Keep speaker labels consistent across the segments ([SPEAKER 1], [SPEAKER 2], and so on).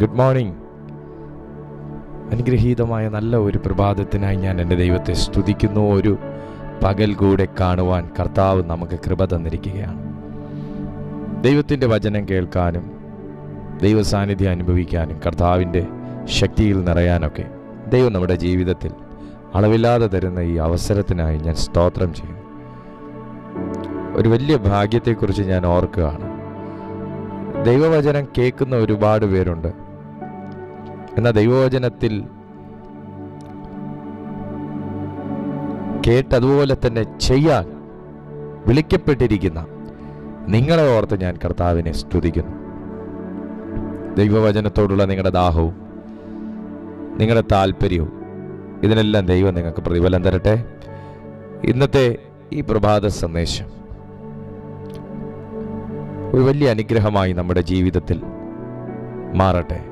[SPEAKER 1] Good morning അനുഗ്രഹീതമായ നല്ല ഒരു പ്രഭാതത്തിനായി ഞാൻ എന്റെ ദൈവത്തെ സ്തുതിക്കുന്നു. ഒരു പകൽ കൂടെ കാണുവാൻ കർത്താവ് നമുക്ക് കൃപ തന്നിരിക്കുകയാണ്. ദൈവത്തിന്റെ വചനം കേൾക്കാനും ദൈവസാന്നിധ്യം അനുഭവിക്കാനും കർത്താവിന്റെ ശക്തിയിൽ നിറയാനൊക്കെ ദൈവം നമ്മുടെ ജീവിതത്തിൽ അളവില്ലാതെ തരുന്ന ഈ അവസരത്തിനായി ഞാൻ സ്തോത്രം ചെയ്യുന്നു. ഒരു വലിയ ഭാഗ്യത്തെക്കുറിച്ച് ഞാൻ ഓർക്കുകയാണ്. ദൈവവചനം കേൾക്കുന്ന ഒരുപാട് പേരുണ്ട്. എന്നാൽ ദൈവവചനത്തിൽ കേട്ടതുപോലെ തന്നെ ചെയ്യാൻ വിളിക്കപ്പെട്ടിരിക്കുന്ന നിങ്ങളെ ഓർത്ത് ഞാൻ കർത്താവിനെ സ്തുതിക്കുന്നു. ദൈവവചനത്തോടുള്ള നിങ്ങളുടെ ദാഹവും നിങ്ങളുടെ താല്പര്യവും ഇതിനെല്ലാം ദൈവം നിങ്ങൾക്ക് പ്രതിഫലം തരട്ടെ. ഇന്നത്തെ ഈ പ്രഭാത സന്ദേശം ഒരു വലിയ അനുഗ്രഹമായി നമ്മുടെ ജീവിതത്തിൽ മാറട്ടെ.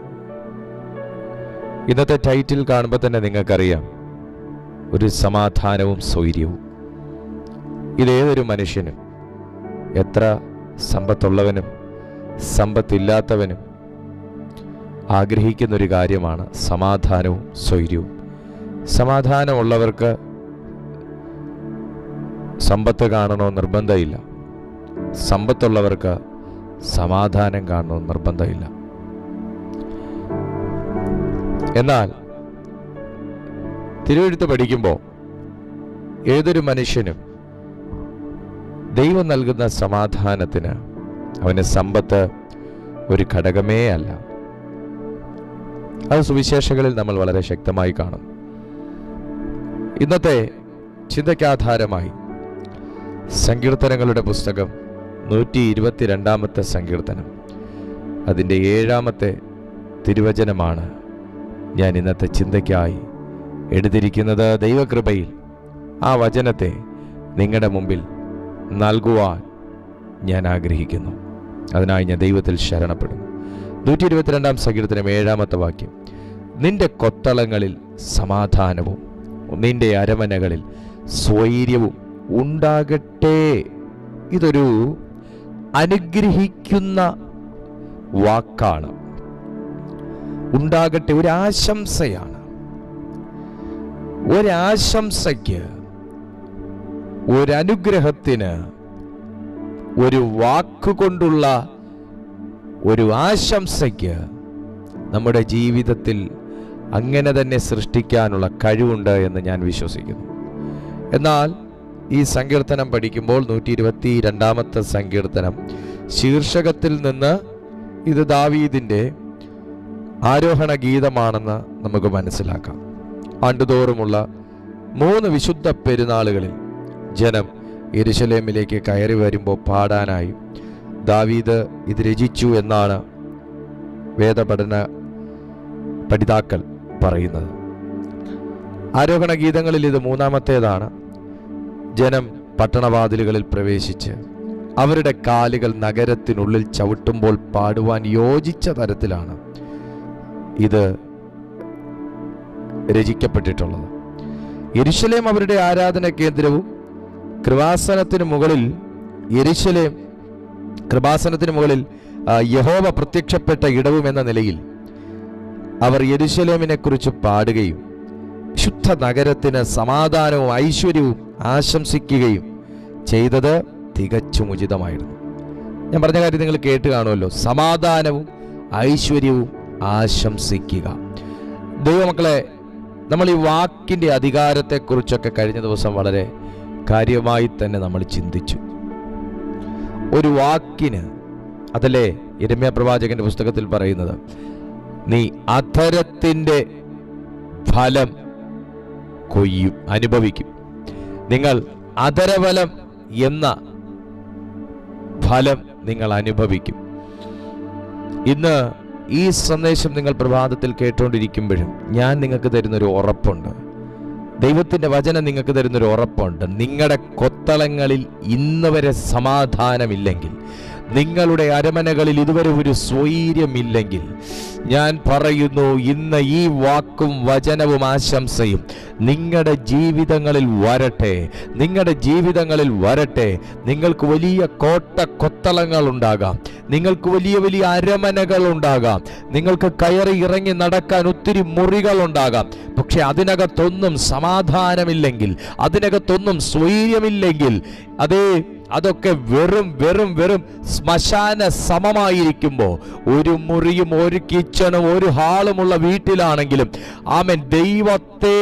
[SPEAKER 1] ഇന്നത്തെ ടൈറ്റിൽ കാണുമ്പോൾ തന്നെ നിങ്ങൾക്കറിയാം. ഒരു സമാധാനവും സ്വൈര്യവും. ഇതേതൊരു മനുഷ്യനും? എത്ര സമ്പത്തുള്ളവനും സമ്പത്തില്ലാത്തവനും ആഗ്രഹിക്കുന്നൊരു കാര്യമാണ് സമാധാനവും സ്വൈര്യവും. സമാധാനമുള്ളവർക്ക് സമ്പത്ത് കാണണോ നിർബന്ധമില്ല. സമ്പത്തുള്ളവർക്ക് സമാധാനം കാണണോ നിർബന്ധമില്ല. എന്നാൽ തിരുവെഴുത്ത് പഠിക്കുമ്പോൾ ഏതൊരു മനുഷ്യനും ദൈവം നൽകുന്ന സമാധാനത്തിന് അവന് സമ്പത്ത് ഒരു ഘടകമേ അല്ല. അത് സുവിശേഷങ്ങളിൽ നമ്മൾ വളരെ ശക്തമായി കാണും. ഇന്നത്തെ ചിന്തയ്ക്കാധാരമായി സങ്കീർത്തനങ്ങളുടെ പുസ്തകം നൂറ്റി ഇരുപത്തിരണ്ടാമത്തെ സങ്കീർത്തനം. അതിന്റെ ഏഴാമത്തെ തിരുവചനമാണ് ഞാൻ ഇന്നത്തെ ചിന്തയ്ക്കായി എടുത്തിരിക്കുന്നത് ദൈവകൃപയിൽ. ആ വചനത്തെ നിങ്ങളുടെ മുമ്പിൽ നൽകുവാൻ ഞാൻ ആഗ്രഹിക്കുന്നു. അതിനായി ഞാൻ ദൈവത്തിൽ ശരണപ്പെടുന്നു. നൂറ്റി ഇരുപത്തിരണ്ടാം സങ്കീർത്തനം ഏഴാമത്തെ വാക്യം. നിന്റെ കൊത്തളങ്ങളിൽ സമാധാനവും നിന്റെ അരമനകളിൽ സ്വൈര്യവും ഉണ്ടാകട്ടെ. ഇതൊരു അനുഗ്രഹിക്കുന്ന വാക്കാണ്. ഉണ്ടാകട്ടെ ഒരു ആശംസയാണ് ഒരാശംസയ്ക്ക് ഒരനുഗ്രഹത്തിന് ഒരു വാക്കുകൊണ്ടുള്ള ഒരു ആശംസയ്ക്ക് നമ്മുടെ ജീവിതത്തിൽ അങ്ങനെ തന്നെ സൃഷ്ടിക്കാനുള്ള കഴിവുണ്ട് എന്ന് ഞാൻ വിശ്വസിക്കുന്നു. എന്നാൽ ഈ സങ്കീർത്തനം പഠിക്കുമ്പോൾ നൂറ്റി ഇരുപത്തി രണ്ടാമത്തെ സങ്കീർത്തനം ശീർഷകത്തിൽ നിന്ന് ഇത് ദാവീദിന്റെ ആരോഹണ ഗീതമാണെന്ന് നമുക്ക് മനസ്സിലാക്കാം. ആണ്ടുതോറുമുള്ള മൂന്ന് വിശുദ്ധ പെരുന്നാളുകളിൽ ജനം ഇരുശലേമിലേക്ക് കയറി വരുമ്പോൾ പാടാനായി ദാവീദ് ഇത് രചിച്ചു എന്നാണ് വേദപഠന പഠിതാക്കൾ പറയുന്നത്. ആരോഹണ ഗീതങ്ങളിൽ ഇത് മൂന്നാമത്തേതാണ്. ജനം പട്ടണവാതിലുകളിൽ പ്രവേശിച്ച് അവരുടെ കാലുകൾ നഗരത്തിനുള്ളിൽ ചവിട്ടുമ്പോൾ പാടുവാൻ യോജിച്ച തരത്തിലാണ് ഇത് രചിക്കപ്പെട്ടിട്ടുള്ളത്. എരിശലേം അവരുടെ ആരാധന കേന്ദ്രവും കൃപാസനത്തിന് മുകളിൽ എരിശലേം കൃപാസനത്തിന് മുകളിൽ യഹോവ പ്രത്യക്ഷപ്പെട്ട ഇടവും എന്ന നിലയിൽ അവർ യെരുശലേമിനെ കുറിച്ച് പാടുകയും ശുദ്ധ നഗരത്തിന് സമാധാനവും ഐശ്വര്യവും ആശംസിക്കുകയും ചെയ്തത് തികച്ചും ഉചിതമായിരുന്നു. ഞാൻ പറഞ്ഞ കാര്യം നിങ്ങൾ കേട്ട് കാണുമല്ലോ. സമാധാനവും ഐശ്വര്യവും ആശംസിക്കുക. ദൈവമക്കളെ നമ്മൾ ഈ വാക്കിന്റെ അധികാരത്തെക്കുറിച്ചൊക്കെ കഴിഞ്ഞ ദിവസം വളരെ കാര്യമായി തന്നെ നമ്മൾ ചിന്തിച്ചു. ഒരു വാക്കിന് അതല്ലേ ഇരമ്യ പ്രവാചകന്റെ പുസ്തകത്തിൽ പറയുന്നത്? നീ അധരത്തിന്റെ ഫലം കൊയ്യും അനുഭവിക്കും. നിങ്ങൾ അധരഫലം എന്ന ഫലം നിങ്ങൾ അനുഭവിക്കും. ഇന്ന് ഈ സന്ദേശം നിങ്ങൾ പ്രഭാതത്തിൽ കേട്ടുകൊണ്ടിരിക്കുമ്പോഴും ഞാൻ നിങ്ങൾക്ക് തരുന്നൊരു ഉറപ്പുണ്ട്. ദൈവത്തിന്റെ വചനം നിങ്ങൾക്ക് തരുന്നൊരു ഉറപ്പുണ്ട്. നിങ്ങളുടെ കൊത്തളങ്ങളിൽ ഇന്ന് വരെ സമാധാനമില്ലെങ്കിൽ നിങ്ങളുടെ അരമനകളിൽ ഇതുവരെ ഒരു സ്വൈര്യമില്ലെങ്കിൽ ഞാൻ പറയുന്നു ഇന്ന് ഈ വാക്കും വചനവും ആശംസയും നിങ്ങളുടെ ജീവിതങ്ങളിൽ വരട്ടെ നിങ്ങളുടെ ജീവിതങ്ങളിൽ വരട്ടെ. നിങ്ങൾക്ക് വലിയ കോട്ട കൊത്തളങ്ങൾ ഉണ്ടാകാം നിങ്ങൾക്ക് വലിയ വലിയ അരമനകൾ ഉണ്ടാകാം നിങ്ങൾക്ക് കയറി ഇറങ്ങി നടക്കാൻ ഒത്തിരി മുറികൾ ഉണ്ടാകാം പക്ഷെ അതിനകത്തൊന്നും സമാധാനമില്ലെങ്കിൽ അതിനകത്തൊന്നും സ്വൈര്യമില്ലെങ്കിൽ അതേ അതൊക്കെ വെറും വെറും വെറും ശ്മശാന സമമായിരിക്കുമ്പോൾ ഒരു മുറിയും ഒരു കിച്ചണും ഒരു ഹാളുമുള്ള വീട്ടിലാണെങ്കിലും ആമൻ ദൈവത്തെ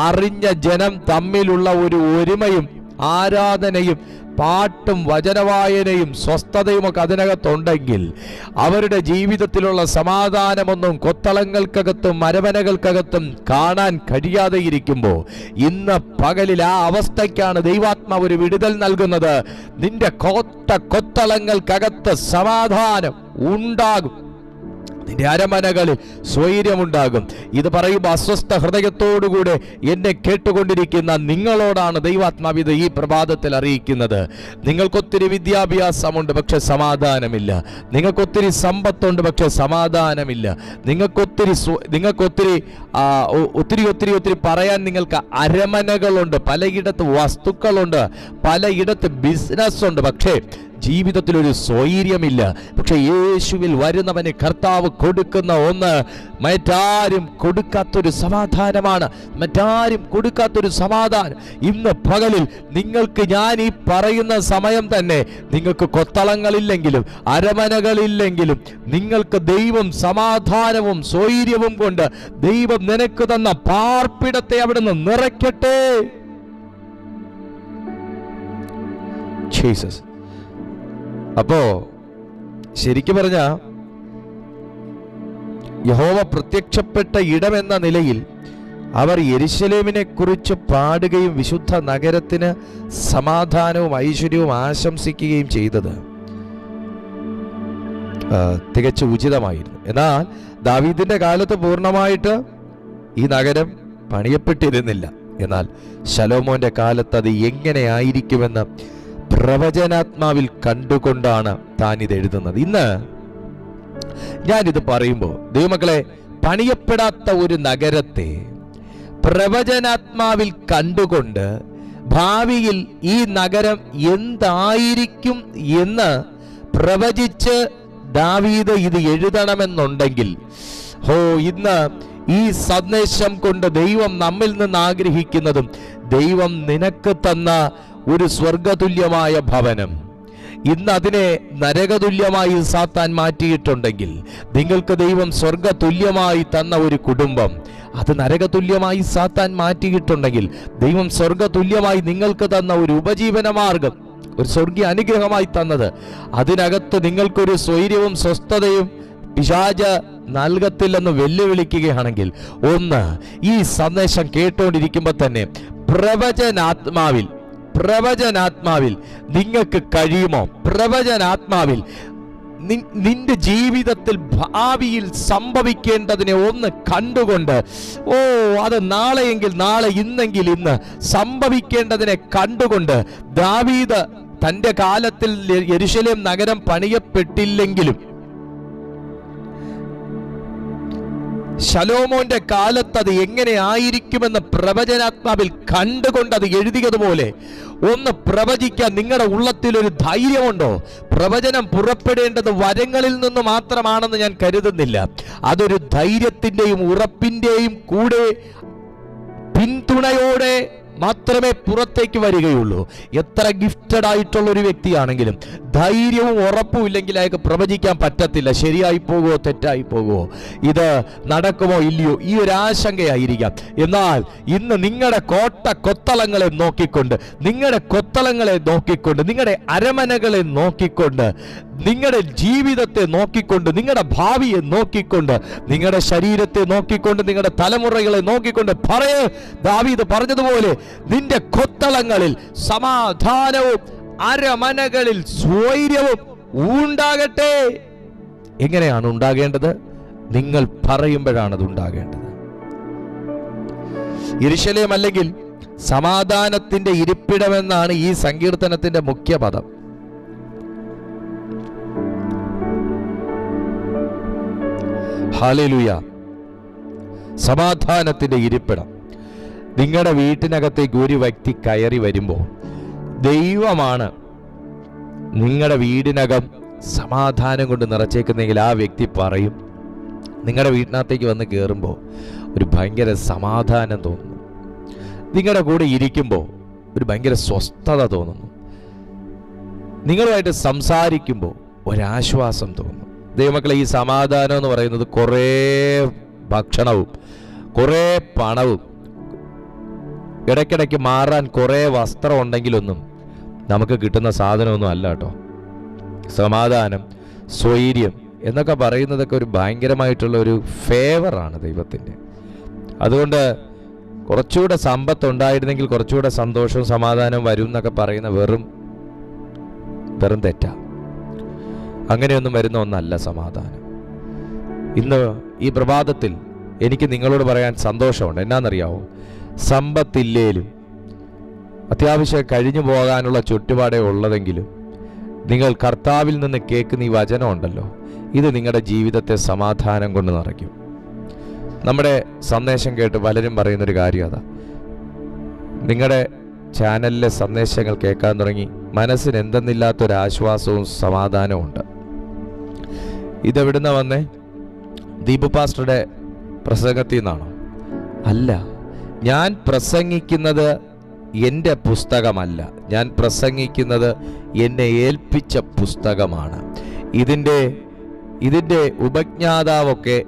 [SPEAKER 1] അറിഞ്ഞ ജനം തമ്മിലുള്ള ഒരു ഒരുമയും ആരാധനയും പാട്ടും വചനവായനയും സ്വസ്ഥതയും ഒക്കെ അതിനകത്തുണ്ടെങ്കിൽ അവരുടെ ജീവിതത്തിലുള്ള സമാധാനമൊന്നും കൊത്തളങ്ങൾക്കകത്തും മരവനകൾക്കകത്തും കാണാൻ കഴിയാതെ ഇരിക്കുമ്പോൾ ഇന്ന് പകലിൽ ആ അവസ്ഥയ്ക്കാണ് ദൈവാത്മാവ് ഒരു വിടുതൽ നൽകുന്നത്. നിന്റെ കോട്ട കൊത്തളങ്ങൾക്കകത്ത് സമാധാനം ഉണ്ടാകും. നിന്റെ അരമനകളിൽ സ്വൈര്യമുണ്ടാകും. ഇത് പറയുമ്പോൾ അസ്വസ്ഥ ഹൃദയത്തോടുകൂടെ എന്നെ കേട്ടുകൊണ്ടിരിക്കുന്ന നിങ്ങളോടാണ് ദൈവാത്മാവിത ഈ പ്രഭാതത്തിൽ അറിയിക്കുന്നത്. നിങ്ങൾക്കൊത്തിരി വിദ്യാഭ്യാസമുണ്ട് പക്ഷെ സമാധാനമില്ല. നിങ്ങൾക്കൊത്തിരി സമ്പത്തുണ്ട് പക്ഷെ സമാധാനമില്ല. നിങ്ങൾക്കൊത്തിരി നിങ്ങൾക്കൊത്തിരി ഒത്തിരി ഒത്തിരി ഒത്തിരി പറയാൻ നിങ്ങൾക്ക് അരമനകളുണ്ട് പലയിടത്ത് വസ്തുക്കളുണ്ട് പലയിടത്ത് ബിസിനസ് ഉണ്ട് പക്ഷേ ജീവിതത്തിൽ ഒരു സ്വൈര്യമില്ല. പക്ഷെ യേശുവിൽ വരുന്നവന് കർത്താവ് കൊടുക്കുന്ന ഒന്ന് മറ്റാരും കൊടുക്കാത്തൊരു സമാധാനമാണ്. മറ്റാരും കൊടുക്കാത്തൊരു സമാധാനം. ഇന്ന് പകലിൽ നിങ്ങൾക്ക് ഞാൻ ഈ പറയുന്ന സമയം തന്നെ നിങ്ങൾക്ക് കൊത്തളങ്ങളില്ലെങ്കിലും അരമനകളില്ലെങ്കിലും നിങ്ങൾക്ക് ദൈവം സമാധാനവും സ്വൈര്യവും കൊണ്ട് ദൈവം നിനക്ക് തന്ന പാർപ്പിടത്തെ അവിടുന്ന് നിറയ്ക്കട്ടെ. ജീസസ് അപ്പോ ശരിക്കു പറഞ്ഞ യഹോവ പ്രത്യക്ഷപ്പെട്ട ഇടമെന്ന നിലയിൽ അവർ യെരുശലേമിനെ കുറിച്ച് പാടുകയും വിശുദ്ധ നഗരത്തിന് സമാധാനവും ഐശ്വര്യവും ആശംസിക്കുകയും ചെയ്തത് തികച്ചു ഉചിതമായിരുന്നു. എന്നാൽ ദാവീദിന്റെ കാലത്ത് പൂർണമായിട്ട് ഈ നഗരം പണിയപ്പെട്ടിരുന്നില്ല. എന്നാൽ ശലോമോന്റെ കാലത്ത് അത് എങ്ങനെയായിരിക്കുമെന്ന് പ്രവചനാത്മാവിൽ കണ്ടുകൊണ്ടാണ് താൻ ഇത് എഴുതുന്നത്. ഇന്ന് ഞാനിത് പറയുമ്പോൾ ദൈവമക്കളെ പണിയപ്പെടാത്ത ഒരു നഗരത്തെ പ്രവചനാത്മാവിൽ കണ്ടുകൊണ്ട് ഭാവിയിൽ ഈ നഗരം എന്തായിരിക്കും എന്ന് പ്രവചിച്ച് ദാവീദ് ഇത് എഴുതണമെന്നുണ്ടെങ്കിൽ ഹോ ഇന്ന് ഈ സന്ദേശം കൊണ്ട് ദൈവം നമ്മിൽ നിന്ന് ആഗ്രഹിക്കുന്നതും ദൈവം നിനക്ക് തന്ന ഒരു സ്വർഗതുല്യമായ ഭവനം. ഇന്ന് അതിനെ നരകതുല്യമായി സാത്താൻ മാറ്റിയിട്ടുണ്ടെങ്കിൽ നിങ്ങൾക്ക് ദൈവം സ്വർഗതുല്യമായി തന്ന ഒരു കുടുംബം അത് നരകതുല്യമായി സാത്താൻ മാറ്റിയിട്ടുണ്ടെങ്കിൽ ദൈവം സ്വർഗതുല്യമായി നിങ്ങൾക്ക് തന്ന ഒരു ഉപജീവന മാർഗം ഒരു സ്വർഗീയ അനുഗ്രഹമായി തന്നത്. അതിനകത്ത് നിങ്ങൾക്കൊരു സ്വൈര്യവും സ്വസ്ഥതയും പിശാച നൽകത്തില്ലെന്ന് വെല്ലുവിളിക്കുകയാണെങ്കിൽ ഒന്ന് ഈ സന്ദേശം കേട്ടുകൊണ്ടിരിക്കുമ്പോൾ തന്നെ പ്രവചനാത്മാവിൽ പ്രവചനാത്മാവിൽ നിങ്ങൾക്ക് കഴിയുമോ? പ്രവചനാത്മാവിൽ നിന്റെ ജീവിതത്തിൽ ഭാവിയിൽ സംഭവിക്കേണ്ടതിനെ ഒന്ന് കണ്ടുകൊണ്ട് ഓ അത് നാളെയെങ്കിൽ നാളെ ഇന്നെങ്കിൽ ഇന്ന് സംഭവിക്കേണ്ടതിനെ കണ്ടുകൊണ്ട് ദാവീദ് തന്റെ കാലത്തിൽ യരിശലേം നഗരം പണിയപ്പെട്ടില്ലെങ്കിലും ശലോമോന്റെ കാലത്ത് അത് എങ്ങനെ ആയിരിക്കുമെന്ന് പ്രവചനാത്മാവിൽ കണ്ടുകൊണ്ട് അത് എഴുതിയതുപോലെ ഒന്ന് പ്രവചിക്കാൻ നിങ്ങളുടെ ഉള്ളത്തിൽ ഒരു ധൈര്യമുണ്ടോ? പ്രവചനം പുറപ്പെടേണ്ടത് വരങ്ങളിൽ നിന്ന് മാത്രമാണെന്ന് ഞാൻ കരുതുന്നില്ല. അതൊരു ധൈര്യത്തിന്റെയും ഉറപ്പിന്റെയും കൂടെ പിന്തുണയോടെ മാത്രമേ പുറത്തേക്ക് വരികയുള്ളൂ. എത്ര ഗിഫ്റ്റഡ് ആയിട്ടുള്ള ഒരു വ്യക്തിയാണെങ്കിലും ധൈര്യവും ഉറപ്പും ഇല്ലെങ്കിൽ അയാൾക്ക് പ്രവചിക്കാൻ പറ്റത്തില്ല. ശരിയായി പോകുമോ തെറ്റായി പോകുമോ ഇത് നടക്കുമോ ഇല്ലയോ? ഈ ഒരു ആശങ്കയായിരിക്കാം. എന്നാൽ ഇന്ന് നിങ്ങളുടെ കോട്ട കൊത്തളങ്ങളെ നോക്കിക്കൊണ്ട് നിങ്ങളുടെ കൊത്തളങ്ങളെ നോക്കിക്കൊണ്ട് നിങ്ങളുടെ അരമനകളെ നോക്കിക്കൊണ്ട് നിങ്ങളുടെ ജീവിതത്തെ നോക്കിക്കൊണ്ട് നിങ്ങളുടെ ഭാവിയെ നോക്കിക്കൊണ്ട് നിങ്ങളുടെ ശരീരത്തെ നോക്കിക്കൊണ്ട് നിങ്ങളുടെ തലമുറകളെ നോക്കിക്കൊണ്ട് പറയ. ദാവീദ് പറഞ്ഞതുപോലെ നിന്റെ കൊത്തളങ്ങളിൽ സമാധാനവും അരമനകളിൽ സ്വൈര്യവും ഉണ്ടാകട്ടെ. എങ്ങനെയാണ് ഉണ്ടാകേണ്ടത്? നിങ്ങൾ പറയുമ്പോഴാണ് അത് ഉണ്ടാകേണ്ടത്. ഇരിശലയം അല്ലെങ്കിൽ സമാധാനത്തിന്റെ ഇരിപ്പിടമെന്നാണ് ഈ സങ്കീർത്തനത്തിന്റെ മുഖ്യ പദം ഹാലേലുയ. സമാധാനത്തിന്റെ ഇരിപ്പിടം. നിങ്ങളുടെ വീട്ടിനകത്തേക്ക് ഒരു വ്യക്തി കയറി വരുമ്പോൾ ദൈവമാണ് നിങ്ങളുടെ വീടിനകം സമാധാനം കൊണ്ട് നിറച്ചേക്കുന്നെങ്കിൽ ആ വ്യക്തി പറയും നിങ്ങളുടെ വീട്ടിനകത്തേക്ക് വന്ന് കയറുമ്പോൾ ഒരു ഭയങ്കര സമാധാനം തോന്നുന്നു. നിങ്ങളുടെ കൂടെ ഇരിക്കുമ്പോൾ ഒരു ഭയങ്കര സ്വസ്ഥത തോന്നുന്നു. നിങ്ങളുമായിട്ട് സംസാരിക്കുമ്പോൾ ഒരാശ്വാസം തോന്നുന്നു. ദൈവമക്കളെ ഈ സമാധാനം എന്ന് പറയുന്നത് കുറേ ഭക്ഷണവും കുറേ പണവും ഇടയ്ക്കിടയ്ക്ക് മാറാൻ കുറേ വസ്ത്രം ഉണ്ടെങ്കിലൊന്നും നമുക്ക് കിട്ടുന്ന സാധനമൊന്നും അല്ല കേട്ടോ. സമാധാനം സ്വൈര്യം എന്നൊക്കെ പറയുന്നതൊക്കെ ഒരു ഭയങ്കരമായിട്ടുള്ള ഒരു ഫേവറാണ് ദൈവത്തിന്റെ. അതുകൊണ്ട് കുറച്ചുകൂടെ സമ്പത്ത് ഉണ്ടായിരുന്നെങ്കിൽ കുറച്ചുകൂടെ സന്തോഷവും സമാധാനവും വരും എന്നൊക്കെ പറയുന്ന വെറും വെറും തെറ്റാ. അങ്ങനെയൊന്നും വരുന്ന ഒന്നല്ല സമാധാനം. ഇന്ന് ഈ പ്രഭാതത്തിൽ എനിക്ക് നിങ്ങളോട് പറയാൻ സന്തോഷമുണ്ട്. എന്നാണെന്നറിയാവോ സമ്പത്തില്ലേലും അത്യാവശ്യം കഴിഞ്ഞു പോകാനുള്ള ചുറ്റുപാടേ ഉള്ളതെങ്കിലും നിങ്ങൾ കർത്താവിൽ നിന്ന് കേൾക്കുന്ന ഈ വചനമുണ്ടല്ലോ ഇത് നിങ്ങളുടെ ജീവിതത്തെ സമാധാനം കൊണ്ട് നിറയ്ക്കും. നമ്മുടെ സന്ദേശം കേട്ട് പലരും പറയുന്നൊരു കാര്യം അതാ. നിങ്ങളുടെ ചാനലിലെ സന്ദേശങ്ങൾ കേൾക്കാൻ തുടങ്ങി മനസ്സിന് എന്തെന്നില്ലാത്തൊരാശ്വാസവും സമാധാനവും ഉണ്ട്. ഇതെവിടുന്ന വന്നേ? ദീപു പാസ്റ്ററുടെ പ്രസംഗത്തിൽ നിന്നാണോ അല്ല ഞാൻ പ്രസംഗിക്കുന്നത് എന്റെ പുസ്തകമല്ല. ഞാൻ പ്രസംഗിക്കുന്നത് എന്നെ ഏൽപ്പിച്ച പുസ്തകമാണ്. ഇതിന്റെ ഇതിന്റെ ഉപജ്ഞാതാവൊക്കെ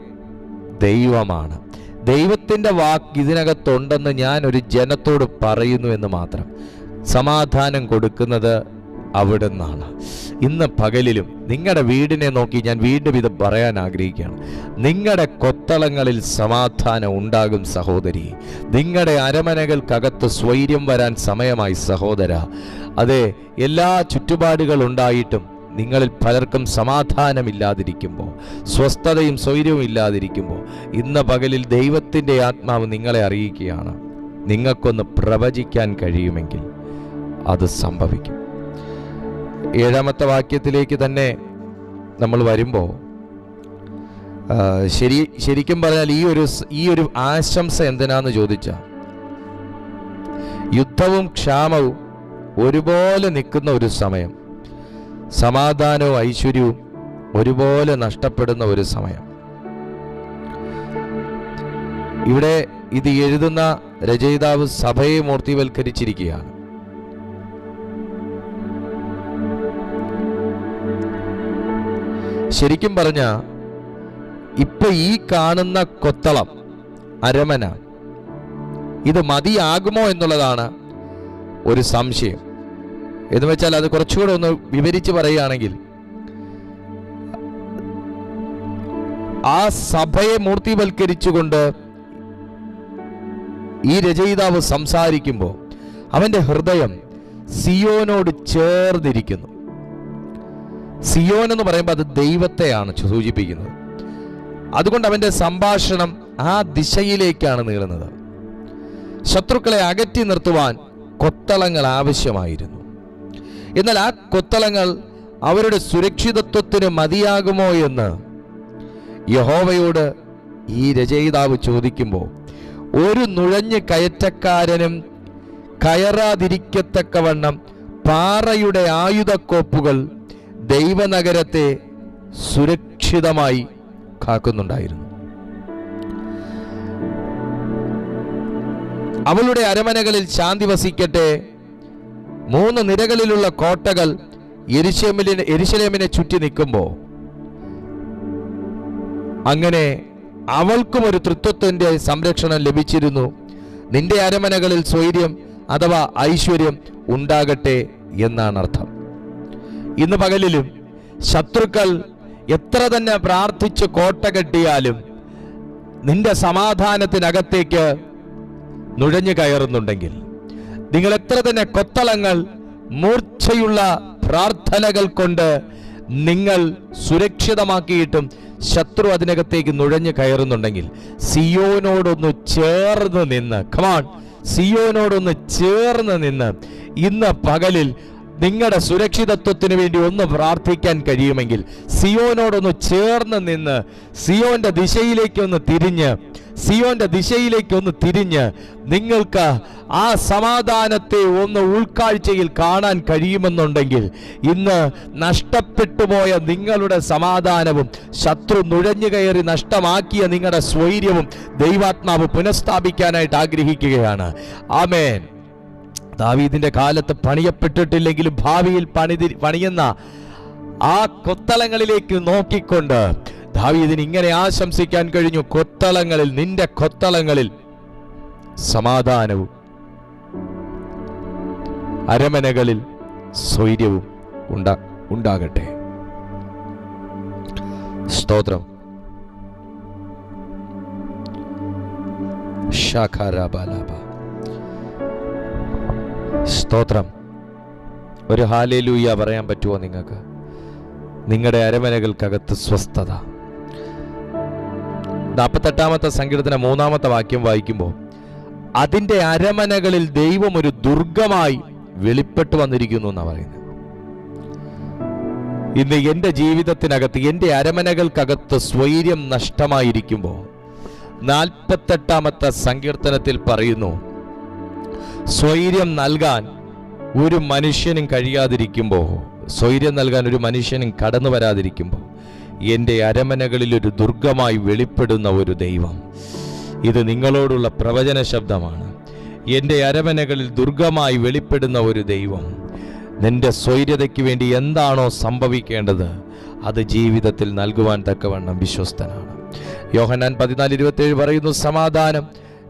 [SPEAKER 1] ദൈവമാണ്. ദൈവത്തിന്റെ വാക്ക് ഇതിനകത്തുണ്ടെന്ന് ഞാൻ ഒരു ജനത്തോട് പറയുന്നു എന്ന് മാത്രം. സമാധാനം കൊടുക്കുന്നത് അവിടുന്നാണ്. ഇന്ന് പകലിലും നിങ്ങളുടെ വീടിനെ നോക്കി ഞാൻ വീണ്ടും ഇത് പറയാൻ ആഗ്രഹിക്കുകയാണ്. നിങ്ങളുടെ കൊത്തളങ്ങളിൽ സമാധാനം ഉണ്ടാകും സഹോദരി. നിങ്ങളുടെ അരമനകൾക്കകത്ത് സ്വൈര്യം വരാൻ സമയമായി സഹോദര. അതെ എല്ലാ ചുറ്റുപാടുകൾ ഉണ്ടായിട്ടും നിങ്ങളിൽ പലർക്കും സമാധാനമില്ലാതിരിക്കുമ്പോൾ സ്വസ്ഥതയും സ്വൈര്യവും ഇല്ലാതിരിക്കുമ്പോൾ ഇന്ന് പകലിൽ ദൈവത്തിന്റെ ആത്മാവ് നിങ്ങളെ അറിയിക്കുകയാണ്. നിങ്ങൾക്കൊന്ന് പ്രവചിക്കാൻ കഴിയുമെങ്കിൽ അത് സംഭവിക്കും. ഏഴാമത്തെ വാക്യത്തിലേക്ക് തന്നെ നമ്മൾ വരുമ്പോൾ ശരി ശരിക്കും പറഞ്ഞാൽ ഈ ഒരു ഈ ഒരു ആശംസ എന്തിനാന്ന് ചോദിച്ച യുദ്ധവും ക്ഷാമവും ഒരുപോലെ നിൽക്കുന്ന ഒരു സമയം സമാധാനവും ഐശ്വര്യവും ഒരുപോലെ നഷ്ടപ്പെടുന്ന ഒരു സമയം. ഇവിടെ ഇത് എഴുതുന്ന രചയിതാവ് സഭയെ മൂർത്തിവൽക്കരിച്ചിരിക്കുകയാണ്. ശരിക്കും പറഞ്ഞ ഇപ്പൊ ഈ കാണുന്ന കൊത്തളം അരമന ഇത് മതിയാകുമോ എന്നുള്ളതാണ് ഒരു സംശയം. എന്ന് വെച്ചാൽ അത് കുറച്ചുകൂടെ ഒന്ന് വിവരിച്ച് പറയുകയാണെങ്കിൽ ആ സഭയെ മൂർത്തിവൽക്കരിച്ചുകൊണ്ട് ഈ രചയിതാവ് സംസാരിക്കുമ്പോൾ അവന്റെ ഹൃദയം സിയോനോട് ചേർന്നിരിക്കുന്നു. സിയോൻ എന്ന് പറയുമ്പോൾ അത് ദൈവത്തെയാണ് സൂചിപ്പിക്കുന്നത്. അതുകൊണ്ട് അവന്റെ സംഭാഷണം ആ ദിശയിലേക്കാണ് നീളുന്നത്. ശത്രുക്കളെ അകറ്റി നിർത്തുവാൻ കൊത്തളങ്ങൾ ആവശ്യമായിരുന്നു. എന്നാൽ ആ കൊത്തളങ്ങൾ അവരുടെ സുരക്ഷിതത്വത്തിന് മതിയാകുമോ എന്ന് യഹോവയോട് ഈ രചയിതാവ് ചോദിക്കുമ്പോൾ ഒരു നുഴഞ്ഞ് കയറ്റക്കാരനും കയറാതിരിക്കത്തക്കവണ്ണം പാറയുടെ ആയുധക്കോപ്പുകൾ ദൈവനഗരത്തെ സുരക്ഷിതമായി കാക്കുന്നുണ്ടായിരുന്നു. അവളുടെ അരമനകളിൽ ശാന്തി വസിക്കട്ടെ. മൂന്ന് നിരകളിലുള്ള കോട്ടകൾ എരിശേമിലിന് എരിശലേമിനെ ചുറ്റി നിൽക്കുമ്പോൾ അങ്ങനെ അവൾക്കും ഒരു തൃത്വത്തിന്റെ സംരക്ഷണം ലഭിച്ചിരുന്നു. നിന്റെ അരമനകളിൽ സ്വൈര്യം അഥവാ ഐശ്വര്യം ഉണ്ടാകട്ടെ എന്നാണ് അർത്ഥം ഇന്ന് പകലിലും ശത്രുക്കൾ എത്ര തന്നെ പ്രാർത്ഥിച്ച് കോട്ട കെട്ടിയാലും നിന്റെ സമാധാനത്തിനകത്തേക്ക് നുഴഞ്ഞു കയറുന്നുണ്ടെങ്കിൽ നിങ്ങൾ എത്ര തന്നെ കൊത്തളങ്ങൾ മൂർച്ചയുള്ള പ്രാർത്ഥനകൾ കൊണ്ട് നിങ്ങൾ സുരക്ഷിതമാക്കിയിട്ടും ശത്രു അതിനകത്തേക്ക് നുഴഞ്ഞു കയറുന്നുണ്ടെങ്കിൽ സിയോനോടൊന്ന് ചേർന്ന് നിന്ന് കമാൺ സിയോനോടൊന്ന് ചേർന്ന് നിന്ന് ഇന്ന് പകലിൽ നിങ്ങളുടെ സുരക്ഷിതത്വത്തിന് വേണ്ടി ഒന്ന് പ്രാർത്ഥിക്കാൻ കഴിയുമെങ്കിൽ സിയോനോടൊന്ന് ചേർന്ന് നിന്ന് സിയോന്റെ ദിശയിലേക്ക് ഒന്ന് തിരിഞ്ഞ് സിയോന്റെ ദിശയിലേക്ക് ഒന്ന് തിരിഞ്ഞ് നിങ്ങൾക്ക് ആ സമാധാനത്തെ ഒന്ന് ഉൾക്കാഴ്ചയിൽ കാണാൻ കഴിയുമെന്നുണ്ടെങ്കിൽ ഇന്ന് നഷ്ടപ്പെട്ടു പോയ നിങ്ങളുടെ സമാധാനവും ശത്രു നുഴഞ്ഞു കയറി നഷ്ടമാക്കിയ നിങ്ങളുടെ സ്വൈര്യവും ദൈവാത്മാവ് പുനഃസ്ഥാപിക്കാനായിട്ട് ആഗ്രഹിക്കുകയാണ്. ആമേൻ. ദാവീദിന്റെ കാലത്ത് പണിയപ്പെട്ടിട്ടില്ലെങ്കിലും ഭാവിയിൽ പണിതി പണിയുന്ന ആ കൊത്തളങ്ങളിലേക്ക് നോക്കിക്കൊണ്ട് ദാവീദിന് ഇങ്ങനെ ആശംസിക്കാൻ കഴിഞ്ഞു കൊത്തളങ്ങളിൽ നിന്റെ കൊത്തളങ്ങളിൽ സമാധാനവും അരമനകളിൽ സ്വൈര്യവും ഉണ്ടാ ഉണ്ടാകട്ടെ. സ്തോത്രം. ശാഖാരാബാലാബ സ്തോത്രം. ഒരു ഹാലേലൂയ പറയാൻ പറ്റുമോ നിങ്ങൾക്ക്? നിങ്ങളുടെ അരമനകൾക്കകത്ത് സ്വസ്ഥത. നാൽപ്പത്തെട്ടാമത്തെ സങ്കീർത്തന മൂന്നാമത്തെ വാക്യം വായിക്കുമ്പോൾ അതിന്റെ അരമനകളിൽ ദൈവം ഒരു ദുർഗമായി വെളിപ്പെട്ട് വന്നിരിക്കുന്നു എന്നാണ് പറയുന്നത്. ഇന്ന് എന്റെ ജീവിതത്തിനകത്ത് എന്റെ അരമനകൾക്കകത്ത് സ്വൈര്യം നഷ്ടമായിരിക്കുമ്പോൾ നാൽപ്പത്തെട്ടാമത്തെ സങ്കീർത്തനത്തിൽ പറയുന്നു സ്വൈര്യം നൽകാൻ ഒരു മനുഷ്യനും കഴിയാതിരിക്കുമ്പോൾ സ്വൈര്യം നൽകാൻ ഒരു മനുഷ്യനും കടന്നു വരാതിരിക്കുമ്പോൾ എന്റെ അരമനകളിൽ ഒരു ദുർഗമായി വെളിപ്പെടുന്ന ഒരു ദൈവം. ഇത് നിങ്ങളോടുള്ള പ്രവചന ശബ്ദമാണ്. എന്റെ അരമനകളിൽ ദുർഗമായി വെളിപ്പെടുന്ന ഒരു ദൈവം. നിന്റെ സ്വൈര്യതയ്ക്ക് വേണ്ടി എന്താണോ സംഭവിക്കേണ്ടത് അത് ജീവിതത്തിൽ നൽകുവാൻ തക്കവണ്ണം വിശ്വസ്തനാണ്. യോഹനാൻ പതിനാല് ഇരുപത്തേഴ് പറയുന്നു സമാധാനം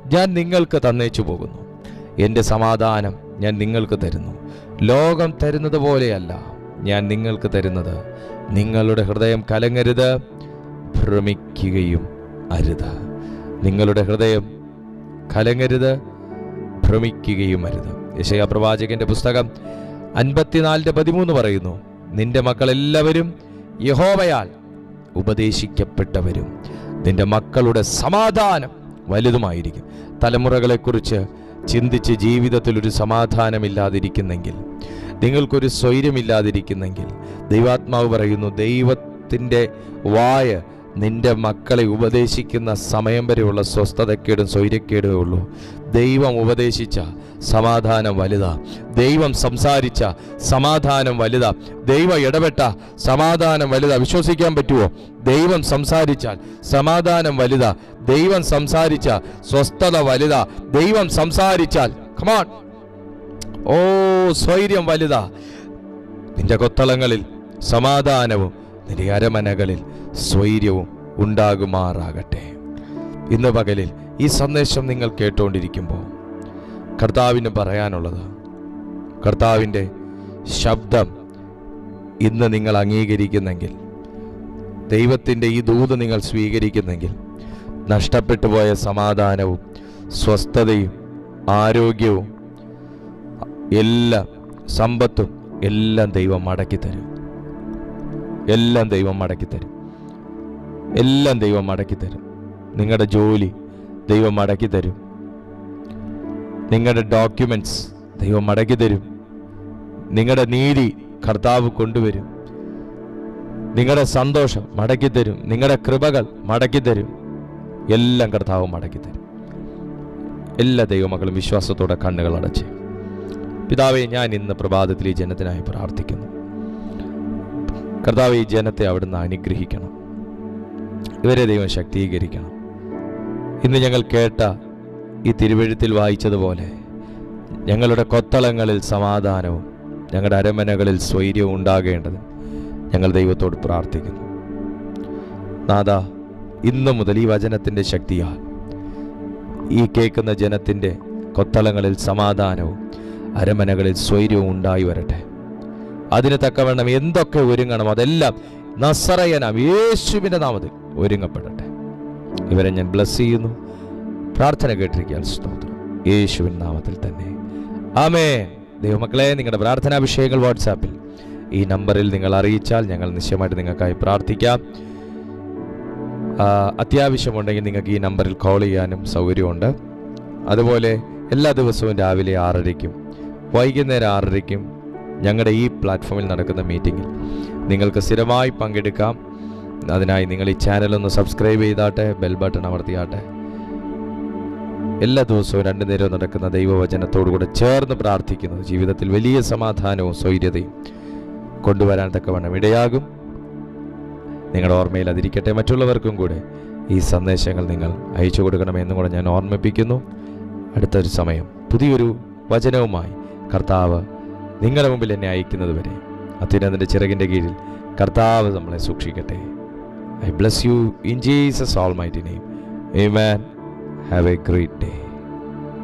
[SPEAKER 1] ഞാൻ നിങ്ങൾക്ക് തന്നേച്ചു പോകുന്നു എന്റെ സമാധാനം ഞാൻ നിങ്ങൾക്ക് തരുന്നു. ലോകം തരുന്നത് പോലെയല്ല ഞാൻ നിങ്ങൾക്ക് തരുന്നത്. നിങ്ങളുടെ ഹൃദയം കലങ്ങരുത് ഭ്രമിക്കുകയും അരുത്. നിങ്ങളുടെ ഹൃദയം കലങ്ങരുത് ഭ്രമിക്കുകയും അരുത്. യശയ പ്രവാചകന്റെ പുസ്തകം അൻപത്തിനാലിന്റെ പതിമൂന്ന് പറയുന്നു നിന്റെ മക്കളെല്ലാവരും യഹോവയാൽ ഉപദേശിക്കപ്പെട്ടവരും നിന്റെ മക്കളുടെ സമാധാനം വലുതുമായിരിക്കും. തലമുറകളെക്കുറിച്ച് ചിന്തിച്ച് ജീവിതത്തിൽ ഒരു സമാധാനമില്ലാതിരിക്കുന്നെങ്കിൽ നിങ്ങൾക്കൊരു സ്വൈര്യമില്ലാതിരിക്കുന്നെങ്കിൽ ദൈവാത്മാവ് പറയുന്നു ദൈവത്തിന്റെ വായ നിന്റെ മക്കളെ ഉപദേശിക്കുന്ന സമയം വരെയുള്ള സ്വസ്ഥതക്കേടും സ്വൈര്യക്കേടുമേ ഉള്ളൂ. ദൈവം ഉപദേശിച്ച സമാധാനം വലുതാ. ദൈവം സംസാരിച്ച സമാധാനം വലുതാ. ദൈവം ഇടപെട്ട സമാധാനം വലുതാ. വിശ്വസിക്കാൻ പറ്റുമോ ദൈവം സംസാരിച്ചാൽ സമാധാനം വലുതാ. ദൈവം സംസാരിച്ച സ്വസ്ഥത വലുതാ. ദൈവം സംസാരിച്ചാൽ കമാൺ ഓ സ്വൈര്യം വലുതാ. നിന്റെ കൊത്തളങ്ങളിൽ സമാധാനവും നിന്റെ അരമനകളിൽ സ്വൈര്യവും ഉണ്ടാകുമാറാകട്ടെ. ഇന്ന് പകലിൽ ഈ സന്ദേശം നിങ്ങൾ കേട്ടുകൊണ്ടിരിക്കുമ്പോൾ കർത്താവിന് പറയാനുള്ളത് കർത്താവിന്റെ ശബ്ദം ഇന്ന് നിങ്ങൾ അംഗീകരിക്കുന്നെങ്കിൽ ദൈവത്തിന്റെ ഈ ദൂത് നിങ്ങൾ സ്വീകരിക്കുന്നെങ്കിൽ നഷ്ടപ്പെട്ടു പോയ സമാധാനവും സ്വസ്ഥതയും ആരോഗ്യവും എല്ലാ സമ്പത്തും എല്ലാം ദൈവം മടക്കി തരും എല്ലാം ദൈവം മടക്കി തരും എല്ലാം ദൈവം മടക്കി തരും. നിങ്ങളുടെ ജോലി ദൈവം മടക്കി തരും. നിങ്ങളുടെ ഡോക്യുമെന്റ്സ് ദൈവം മടക്കി തരും. നിങ്ങളുടെ നീതി കർത്താവ് കൊണ്ടുവരും. നിങ്ങളുടെ സന്തോഷം മടക്കി തരും. നിങ്ങളുടെ കൃപകൾ മടക്കി തരും. എല്ലാം കർത്താവ് മടക്കി തരും. എല്ലാ ദൈവമക്കളും വിശ്വാസത്തോടെ കണ്ണുകൾ അടച്ച്. പിതാവെ ഞാൻ ഇന്ന് പ്രഭാതത്തിൽ ഈ ജനത്തിനായി പ്രാർത്ഥിക്കുന്നു. കർത്താവ് ഈ ജനത്തെ അവിടുന്ന് അനുഗ്രഹിക്കണം. ഇവരെ ദൈവം ശക്തീകരിക്കണം. ഇന്ന് ഞങ്ങൾ കേട്ട ഈ തിരുവഴുത്തിൽ വായിച്ചതുപോലെ ഞങ്ങളുടെ കൊത്തളങ്ങളിൽ സമാധാനവും ഞങ്ങളുടെ അരമനകളിൽ സ്വൈര്യവും ഉണ്ടാകേണ്ടത് ഞങ്ങൾ ദൈവത്തോട് പ്രാർത്ഥിക്കുന്നു. നാഥ ഇന്നു മുതൽ ഈ വചനത്തിന്റെ ശക്തിയാൽ ഈ കേൾക്കുന്ന ജനത്തിന്റെ കൊത്തളങ്ങളിൽ സമാധാനവും അരമനകളിൽ സ്വൈര്യവും ഉണ്ടായി വരട്ടെ. അതിന് തക്കവണ്ണം എന്തൊക്കെ ഒരുങ്ങണം അതെല്ലാം നസറയനാം യേശുവിന്റെ നാമത്തിൽ ഒരുങ്ങപ്പെടട്ടെ. ഇവരെ ഞാൻ ബ്ലസ് ചെയ്യുന്നു. പ്രാർത്ഥന കേട്ടിരിക്കാൻ സ്തോത്രം. യേശുവിൻ നാമത്തിൽ തന്നെ. ആമേ ദൈവമക്കളെ നിങ്ങളുടെ പ്രാർത്ഥനാ വിഷയങ്ങൾ വാട്സാപ്പിൽ. ഈ നമ്പറിൽ നിങ്ങൾ അറിയിച്ചാൽ ഞങ്ങൾ നിശ്ചയമായിട്ട് നിങ്ങൾക്കായി പ്രാർത്ഥിക്കാം. അത്യാവശ്യമുണ്ടെങ്കിൽ നിങ്ങൾക്ക് ഈ നമ്പറിൽ കോൾ ചെയ്യാനും സൗകര്യമുണ്ട്. അതുപോലെ എല്ലാ ദിവസവും രാവിലെ ആറരയ്ക്കും വൈകുന്നേരം ആറരയ്ക്കും ഞങ്ങളുടെ ഈ പ്ലാറ്റ്ഫോമിൽ നടക്കുന്ന മീറ്റിങ്ങിൽ നിങ്ങൾക്ക് സ്ഥിരമായി പങ്കെടുക്കാം. അതിനായി നിങ്ങൾ ഈ ചാനൽ ഒന്ന് സബ്സ്ക്രൈബ് ചെയ്താട്ടെ ബെൽ ബട്ടൺ അമർത്തിയാട്ടെ. എല്ലാ ദിവസവും രണ്ടു നേരവും നടക്കുന്ന ദൈവവചനത്തോടുകൂടെ ചേർന്ന് പ്രാർത്ഥിക്കുന്നത് ജീവിതത്തിൽ വലിയ സമാധാനവും സ്വൈര്യതയും കൊണ്ടുവരാൻ തക്കവണ്ണം ഇടയാകും. നിങ്ങളുടെ ഓർമ്മയിൽ അതിരിക്കട്ടെ. മറ്റുള്ളവർക്കും കൂടെ ഈ സന്ദേശങ്ങൾ നിങ്ങൾ അയച്ചു കൊടുക്കണമെന്നും കൂടെ ഞാൻ ഓർമ്മിപ്പിക്കുന്നു. അടുത്തൊരു സമയം പുതിയൊരു വചനവുമായി കർത്താവ് നിങ്ങളുടെ മുമ്പിൽ എന്നെ അയക്കുന്നത് വരെ അത്യുനന്ദന്റെ ചിറകിന്റെ കീഴിൽ കർത്താവ് നമ്മളെ സൂക്ഷിക്കട്ടെ. I bless you in Jesus' almighty name. Amen. Have a great day.